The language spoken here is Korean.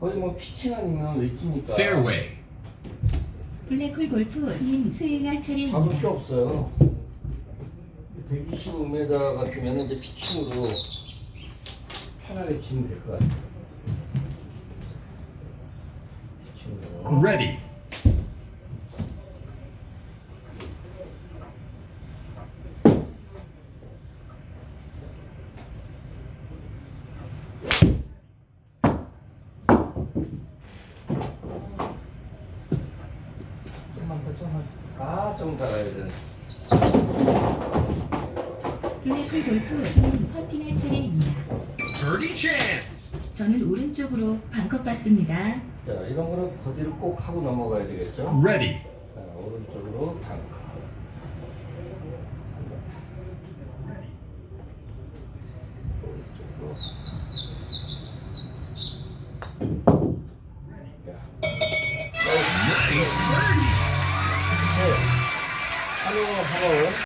거의 뭐 피칭 아니면 웨지니까 Fairway. 블랙홀 골프님 수행할 잡을 차례입니다. 게 없어요 125m 같으면 이제 피칭으로 편하게 치면 될 것 같아요 피칭으로 Ready. 아좀 더 가야 돼 블랙홀 골프님 퍼팅할 차례입니다. Birdie chance. 저는 오른쪽으로 반컵 봤습니다. 자 이런 거는 버디를 꼭 하고 넘어가야 되겠죠 Ready. 자, 오른쪽으로 birdie. 한번 한번